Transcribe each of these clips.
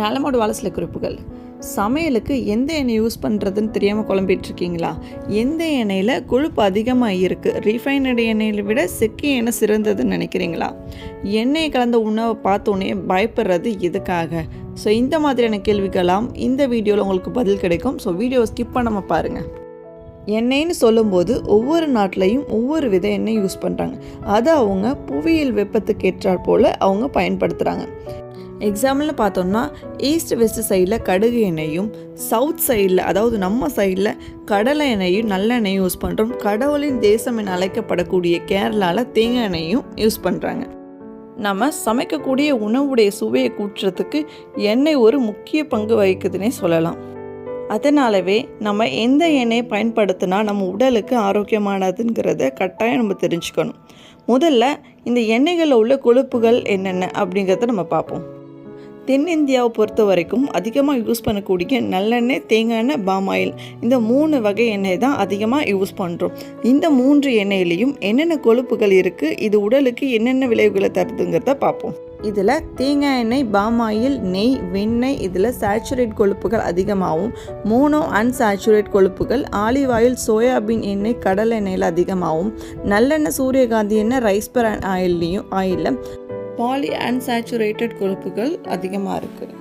நலமோட வாழ சில குறிப்புகள். சமையலுக்கு எந்த எண்ணெய் யூஸ் பண்ணுறதுன்னு தெரியாமல் குழம்பிட்டு இருக்கீங்களா எந்த எண்ணெயில் கொழுப்பு அதிகமாக இருக்குது ரீஃபைனடு எண்ணெயில் விட செக்கி எண்ணெய் சிறந்ததுன்னு நினைக்கிறீங்களா? எண்ணெய் கலந்த உணவை பார்த்தோன்னே பயப்படுறது எதுக்காக? ஸோ இந்த மாதிரியான கேள்விகளாம் இந்த வீடியோவில் உங்களுக்கு பதில் கிடைக்கும். ஸோ வீடியோவை ஸ்கிப் பண்ணாமல் பாருங்கள் எண்ணெய்னு சொல்லும்போது ஒவ்வொரு நாட்டிலையும் ஒவ்வொரு வித எண்ணெய் யூஸ் பண்ணுறாங்க அதை அவங்க புவியியல் வெப்பத்துக்கு ஏற்றாற் போல் அவங்க பயன்படுத்துகிறாங்க எக்ஸாம்பிள்னு பார்த்தோம்னா ஈஸ்ட் வெஸ்ட் சைடில் கடுகு எண்ணெயும் சவுத் சைடில் அதாவது நம்ம சைடில் கடலை எண்ணெயும் நல்லெண்ணெயும் யூஸ் பண்ணுறோம் கடவுளின் தேசம் என அழைக்கப்படக்கூடிய கேரளாவில் தேங்காய் எண்ணெயும் யூஸ் பண்ணுறாங்க நம்ம சமைக்கக்கூடிய உணவுடைய சுவையை கூட்டுறதுக்கு எண்ணெய் ஒரு முக்கிய பங்கு வகிக்குதுன்னே சொல்லலாம். அதனாலவே நம்ம எந்த எண்ணெயை பயன்படுத்தினா நம்ம உடலுக்கு ஆரோக்கியமானதுங்கிறத கட்டாயம் நம்ம தெரிஞ்சுக்கணும். முதல்ல இந்த எண்ணெய்களில் உள்ள கொழுப்புகள் என்னென்ன அப்படிங்கிறத நம்ம பார்ப்போம். தென்னிந்தியாவை பொறுத்த வரைக்கும் அதிகமாக யூஸ் பண்ணக்கூடிய நல்லெண்ணெய் தேங்காய் எண்ணெய் பாம் ஆயில் இந்த மூணு வகை எண்ணெய் தான் அதிகமாக யூஸ் பண்ணுறோம் இந்த மூன்று எண்ணெயிலையும் என்னென்ன கொழுப்புகள் இருக்குது இது உடலுக்கு என்னென்ன விளைவுகளை தருதுங்கிறத பார்ப்போம். இதில் தேங்காய் எண்ணெய் பாம் ஆயில் நெய் வெண்ணெய் இதில் சேச்சுரேட் கொழுப்புகள் அதிகமாகவும் மோனோ அன்சாச்சுரேட் கொழுப்புகள் ஆலிவ் ஆயில் சோயாபீன் எண்ணெய் கடலை எண்ணெயில் அதிகமாகவும் நல்லெண்ணெய் சூரியகாந்தி எண்ணெய் ரைஸ் பரான் ஆயில்லையும் ஆயிலில் பாலி அன்சாச்சுரேட்டட் கொழுப்புகள் அதிகமாக இருக்குது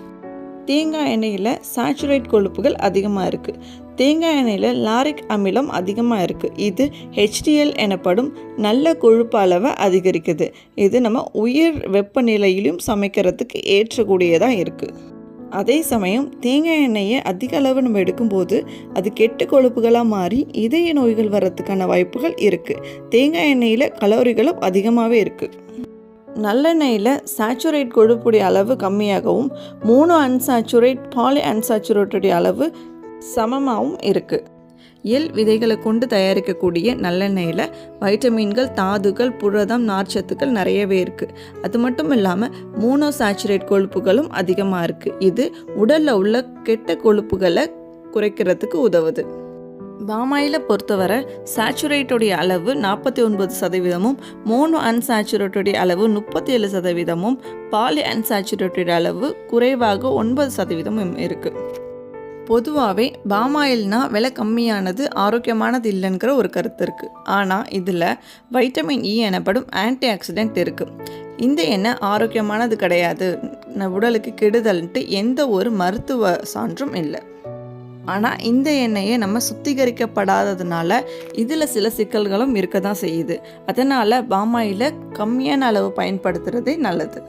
தேங்காய் எண்ணெயில் சாச்சுரேட் கொழுப்புகள் அதிகமாக இருக்குது தேங்காய் எண்ணெயில் லாரிக் அமிலம் அதிகமாக இருக்குது இது ஹெச்டிஎல் எனப்படும் நல்ல கொழுப்பு அளவை அதிகரிக்குது. இது நம்ம உயர் வெப்பநிலையிலும் சமைக்கிறதுக்கு ஏற்றக்கூடியதாக இருக்குது அதே சமயம் தேங்காய் எண்ணெயை அதிக அளவு நம்ம எடுக்கும்போது அது கெட்ட கொழுப்புகளாக மாறி இதய நோய்கள் வர்றதுக்கான வாய்ப்புகள் இருக்குது தேங்காய் எண்ணெயில் கலோரிகளும் அதிகமாகவே இருக்குது நல்லெண்ணெயில் சாச்சுரேட் கொழுப்புடைய அளவு கம்மியாகவும் மூணு அன்சாச்சுரேட் பாலி அன்சாச்சுரேட்டுடைய அளவு சமமாகவும் இருக்குது எல் விதைகளை கொண்டு தயாரிக்கக்கூடிய நல்லெண்ணெயில் வைட்டமின்கள் தாதுகள் புரதம் நார்ச்சத்துக்கள் நிறையவே இருக்குது அது மட்டும் இல்லாமல் மூனோ சாச்சுரேட் கொழுப்புகளும் அதிகமாக இருக்குது இது உடலில் உள்ள கெட்ட கொழுப்புகளை குறைக்கிறதுக்கு உதவுது. பாமாயிலை பொறுத்தவரை சாச்சுரேட்டுடைய அளவு நாற்பத்தி ஒன்பது சதவீதமும் மோனோ அன்சாச்சுரேட்டுடைய அளவு முப்பத்தி ஏழு சதவீதமும் பாலி அன்சாச்சுரேட்டுடைய அளவு குறைவாக ஒன்பது சதவீதமும் இருக்குது பொதுவாகவே பாமாயில்னா விலை கம்மியானது ஆரோக்கியமானது இல்லைங்கிற ஒரு கருத்து இருக்குது ஆனால் இதில் வைட்டமின் இ எனப்படும் ஆன்டி ஆக்சிடென்ட் இருக்குது இந்த எண்ணெய் ஆரோக்கியமானது கிடையாது. உடலுக்கு கெடுதல்ன்ட்டு எந்த ஒரு மருத்துவ சான்றும் இல்லை. ஆனால் இந்த எண்ணெயை நம்ம சுத்திகரிக்கப்படாததுனால இதில் சில சிக்கல்களும் இருக்க தான் செய்யுது. அதனால் பாமாயில் கம்மியான அளவு பயன்படுத்துகிறதே நல்லது.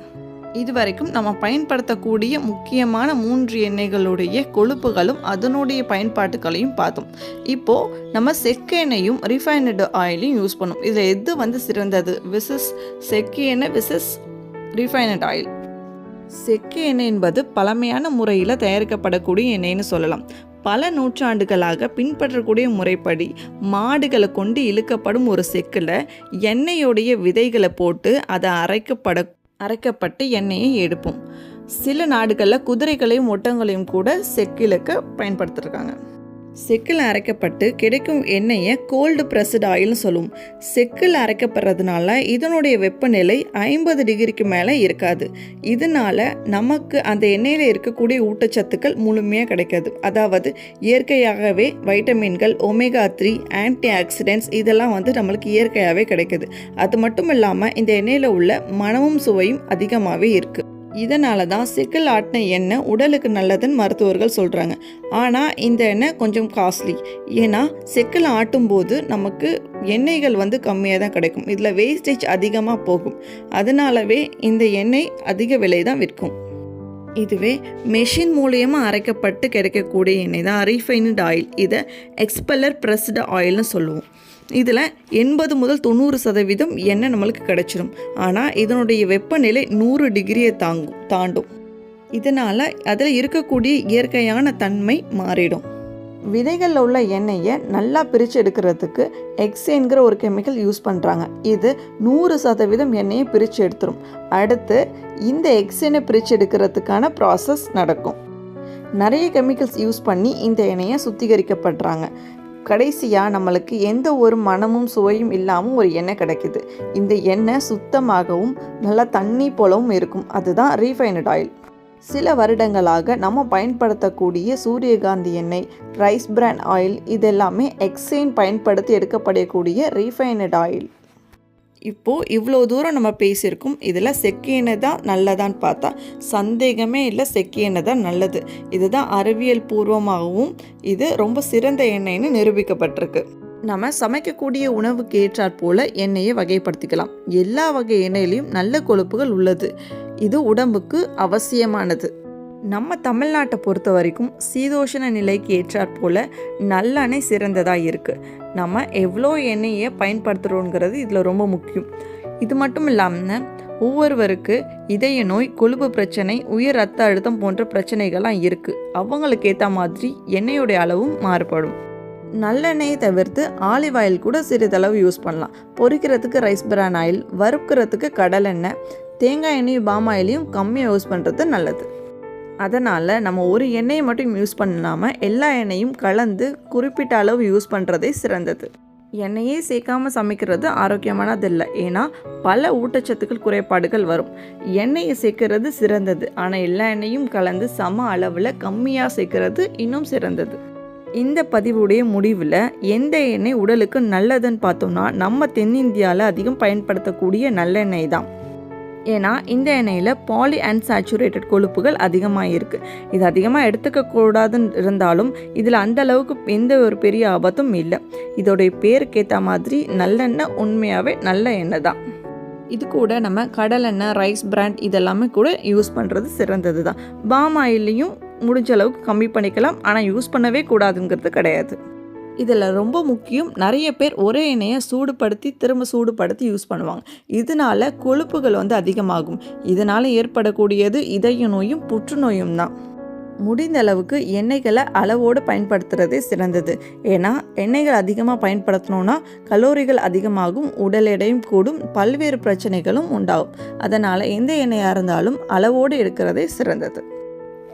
இதுவரைக்கும் நம்ம பயன்படுத்தக்கூடிய முக்கியமான மூன்று எண்ணெய்களுடைய கொழுப்புகளும் அதனுடைய பயன்பாட்டுகளையும் பார்த்தோம். இப்போது நம்ம செக்கு எண்ணெயும் ரிஃபைனடு ஆயிலையும் யூஸ் பண்ணோம். இதில் எது வந்து சிறந்தது? விசஸ் செக்கு எண்ணெய் விசஸ் ரிஃபைனட் ஆயில் செக்கு எண்ணெய் என்பது பழமையான முறையில் தயாரிக்கப்படக்கூடிய எண்ணெய்னு சொல்லலாம். பல நூற்றாண்டுகளாக பின்பற்றக்கூடிய முறைப்படி மாடுகளை கொண்டு இழுக்கப்படும் ஒரு செக்கில் எண்ணெயோடைய விதைகளை போட்டு அதை அரைக்கப்பட அரைக்கப்பட்டு எண்ணெயை எடுப்போம். சில நாடுகளில் குதிரைகளையும் ஒட்டங்களையும் கூட செக்கிலுக்கு பயன்படுத்திருக்காங்க. செக்கில் அரைக்கப்பட்டு கிடைக்கும் எண்ணெயை கோல்டு ப்ரெஸ்டு ஆயில்னு சொல்லுவோம் செக்கில் அரைக்கப்படுறதுனால இதனுடைய வெப்பநிலை ஐம்பது டிகிரிக்கு மேலே இருக்காது. இதனால நமக்கு அந்த எண்ணெயில் இருக்கக்கூடிய ஊட்டச்சத்துக்கள் முழுமையாக கிடைக்காது. அதாவது இயற்கையாகவே வைட்டமின்கள் ஒமேகா த்ரீ ஆன்டி ஆக்சிடென்ட்ஸ் இதெல்லாம் வந்து நம்மளுக்கு இயற்கையாகவே கிடைக்குது. அது மட்டும் இல்லாமல் இந்த எண்ணெயில் உள்ள மனமும் சுவையும் அதிகமாகவே இருக்குது இதனால தான் சிக்கல் ஆட்டின எண்ணெய் உடலுக்கு நல்லதுன்னு மருத்துவர்கள் சொல்கிறாங்க ஆனால் இந்த எண்ணெய் கொஞ்சம் காஸ்ட்லி ஏன்னா செக்கில் ஆட்டும்போது நமக்கு எண்ணெய்கள் வந்து கம்மியாக தான் கிடைக்கும். இதில் வேஸ்டேஜ் அதிகமாக போகும். அதனாலவே இந்த எண்ணெய் அதிக விலை தான் விற்கும். இதுவே மெஷின் மூலியமாக அரைக்கப்பட்டு கிடைக்கக்கூடிய எண்ணெய் தான். ரீஃபைனட் ஆயில் இதை எக்ஸ்பெல்லர் ப்ரெஸ்டு ஆயில்னு சொல்லுவோம். இதில் எண்பது முதல் தொண்ணூறு சதவீதம் எண்ணெய் நம்மளுக்கு கிடைச்சிடும் ஆனால் இதனுடைய வெப்பநிலை நூறு டிகிரியை தாங்கும் தாண்டும். இதனால் அதில் இருக்கக்கூடிய இயற்கையான தன்மை மாறிடும். விதைகளில் உள்ள எண்ணெயை நல்லா பிரித்து எடுக்கிறதுக்கு எக்ஸேன்கிற ஒரு கெமிக்கல் யூஸ் பண்ணுறாங்க இது நூறு சதவீதம் எண்ணெயை பிரித்து எடுத்துரும். அடுத்து இந்த எக்ஸேனை பிரித்து எடுக்கிறதுக்கான ப்ராசஸ் நடக்கும். நிறைய கெமிக்கல்ஸ் யூஸ் பண்ணி இந்த எண்ணெயை சுத்திகரிக்கப்படுறாங்க. கடைசியாக நம்மளுக்கு எந்த ஒரு மனமும் சுவையும் இல்லாமல் ஒரு எண்ணெய் கிடைக்குது. இந்த எண்ணெய் சுத்தமாகவும் நல்லா தண்ணி போலவும் இருக்கும். அதுதான் ரீஃபைனட் ஆயில் சில வருடங்களாக நம்ம பயன்படுத்தக்கூடிய சூரியகாந்தி எண்ணெய் ரைஸ் பிராண்ட் ஆயில் இதெல்லாமே எக்ஸைன் பயன்படுத்தி எடுக்கப்படக்கூடிய ரீஃபைனட் ஆயில் இப்போது இவ்வளோ தூரம் நம்ம பேசியிருக்கோம் இதில் செக்கு எண்ணெய் தான் நல்லதான்னு பார்த்தா சந்தேகமே இல்லை செக்கு எண்ணெய் தான் நல்லது. இதுதான் அறிவியல் பூர்வமாகவும் இது ரொம்ப சிறந்த எண்ணெய்னு நிரூபிக்கப்பட்டிருக்கு. நம்ம சமைக்கக்கூடிய உணவுக்கு ஏற்றாற் போல எண்ணெயை வகைப்படுத்திக்கலாம். எல்லா வகை எண்ணெயிலையும் நல்ல கொழுப்புகள் உள்ளது. இது உடம்புக்கு அவசியமானது. நம்ம தமிழ்நாட்டை பொறுத்த வரைக்கும் சீதோஷண நிலைக்கு ஏற்றாற் போல நல்லெண்ணெய் சிறந்ததாக இருக்குது நம்ம எவ்வளோ எண்ணெயை பயன்படுத்துகிறோங்கிறது இதில் ரொம்ப முக்கியம். இது மட்டும் இல்லாமல் ஒவ்வொருவருக்கு இதய நோய் கொழுப்பு பிரச்சனை உயர் ரத்த அழுத்தம் போன்ற பிரச்சனைகள்லாம் இருக்குது அவங்களுக்கு ஏற்ற மாதிரி எண்ணெயோடைய அளவும் மாறுபடும். நல்லெண்ணெயை தவிர்த்து ஆலிவ் ஆயில் கூட சிறிதளவு யூஸ் பண்ணலாம். பொரிக்கிறதுக்கு ரைஸ் பிரான் ஆயில் வறுக்கிறதுக்கு கடலெண்ணெய் தேங்காய் எண்ணெயும் பாம் ஆயிலையும் கம்மியாக யூஸ் பண்ணுறது நல்லது. அதனால் நம்ம ஒரு எண்ணெயை மட்டும் யூஸ் பண்ணாமல் எல்லா எண்ணெயும் கலந்து குறிப்பிட்ட அளவு யூஸ் பண்ணுறதே சிறந்தது. எண்ணெயே சேர்க்காமல் சமைக்கிறது ஆரோக்கியமானது இல்லை. ஏன்னா பல ஊட்டச்சத்துக்கள் குறைபாடுகள் வரும். எண்ணெயை சேர்க்கறது சிறந்தது. ஆனால் எல்லா எண்ணெயும் கலந்து சம அளவில் கம்மியாக சேர்க்கறது இன்னும் சிறந்தது. இந்த பதிவுடைய முடிவில் எந்த எண்ணெய் உடலுக்கு நல்லதுன்னு பார்த்தோம்னா நம்ம தென்னிந்தியாவில் அதிகம் பயன்படுத்தக்கூடிய நல்லெண்ணெய் தான். ஏன்னா இந்த எண்ணெயில் பாலி அன்சாச்சுரேட்டட் கொழுப்புகள் அதிகமாக இருக்குது இது அதிகமாக எடுத்துக்க கூடாதுன்னு இருந்தாலும் இதில் அந்த அளவுக்கு எந்த ஒரு பெரிய ஆபத்தும் இல்லை. இதோடைய பேருக்கு ஏற்ற மாதிரி நல்லெண்ணெய் உண்மையாகவே நல்ல எண்ணெய் தான். இது கூட நம்ம கடலெண்ணெய் ரைஸ் பிராண்ட் இதெல்லாமே கூட யூஸ் பண்ணுறது சிறந்தது தான். பாம் ஆயிலையும் முடிஞ்ச அளவுக்கு கம்மி பண்ணிக்கலாம். ஆனால் யூஸ் பண்ணவே கூடாதுங்கிறது கிடையாது. இதில் ரொம்ப முக்கியம் நிறைய பேர் ஒரே எண்ணெயை சூடுபடுத்தி திரும்ப சூடுபடுத்தி யூஸ் பண்ணுவாங்க. இதனால கொழுப்புகள் வந்து அதிகமாகும். இதனால் ஏற்படக்கூடியது இதய நோயும் புற்றுநோயும் தான். முடிந்த அளவுக்கு எண்ணெய்களை அளவோடு பயன்படுத்துகிறதே சிறந்தது. ஏன்னா எண்ணெய்கள் அதிகமாக பயன்படுத்தினோன்னா கலோரிகள் அதிகமாகும் உடல் எடையும் கூடும் பல்வேறு பிரச்சனைகளும் உண்டாகும். அதனால் எந்த எண்ணெயாக இருந்தாலும் அளவோடு எடுக்கிறதே சிறந்தது.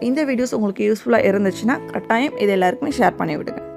இந்த வீடியோஸ் உங்களுக்கு யூஸ்ஃபுல்லாக இருந்துச்சுன்னா கட்டாயம் இது எல்லாருக்குமே ஷேர் பண்ணிவிடுங்க.